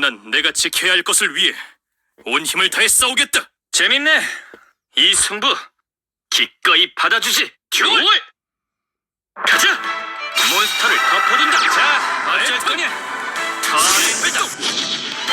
난 내가 지켜야 할 것을 위해 온 힘을 다해 싸우겠다. 재밌네. 이 승부 기꺼이 받아주지. 듀얼! 가자. 몬스터를 덮어둔다. 자, 어쩔 네, 거냐? 터렛 발동.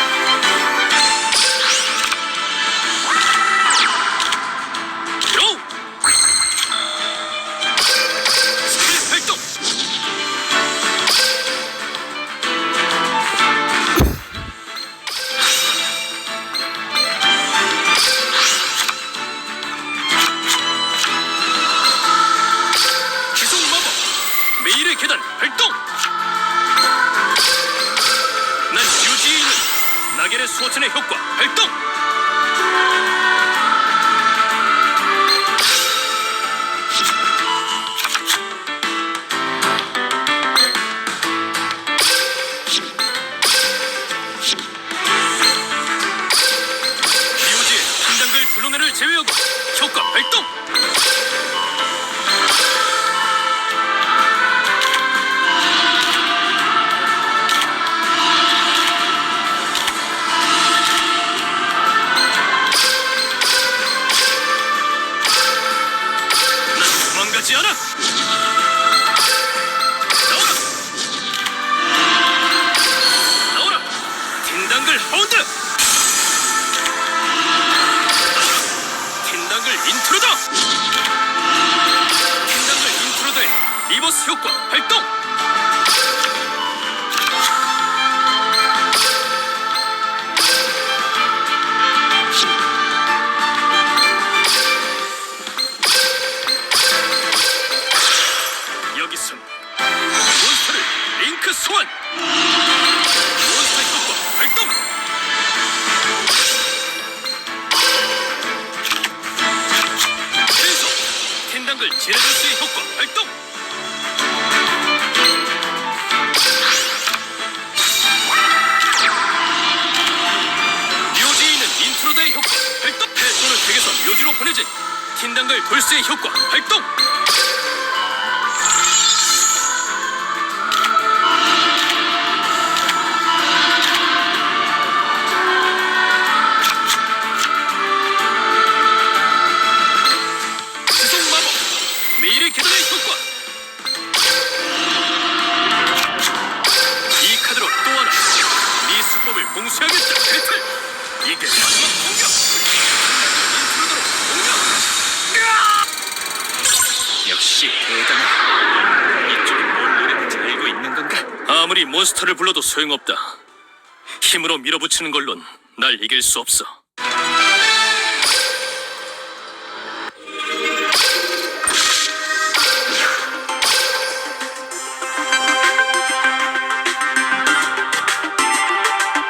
계단 활동! 난 유지에 있는 나겔의 수호천의 효과 제외하고 효과 발동! 나오라! 틴단글 하운드! 틴단글 인트로다! 틴단글 인트로더의 리버스 효과 발동! 링크 소환! 몬스터 효과 발동! 계속 텐당글 지레드스의 효과 발동! 묘지에 있는 인트로더의 효과 발동! 패손을 댁에서 묘지로 보내지 틴당글 돌스의 효과 발동! 역시 대단해. 이쪽이 뭔 노래인지 알고 있는 건가? 아무리 몬스터를 불러도 소용없다 힘으로 밀어붙이는 걸론 날 이길 수 없어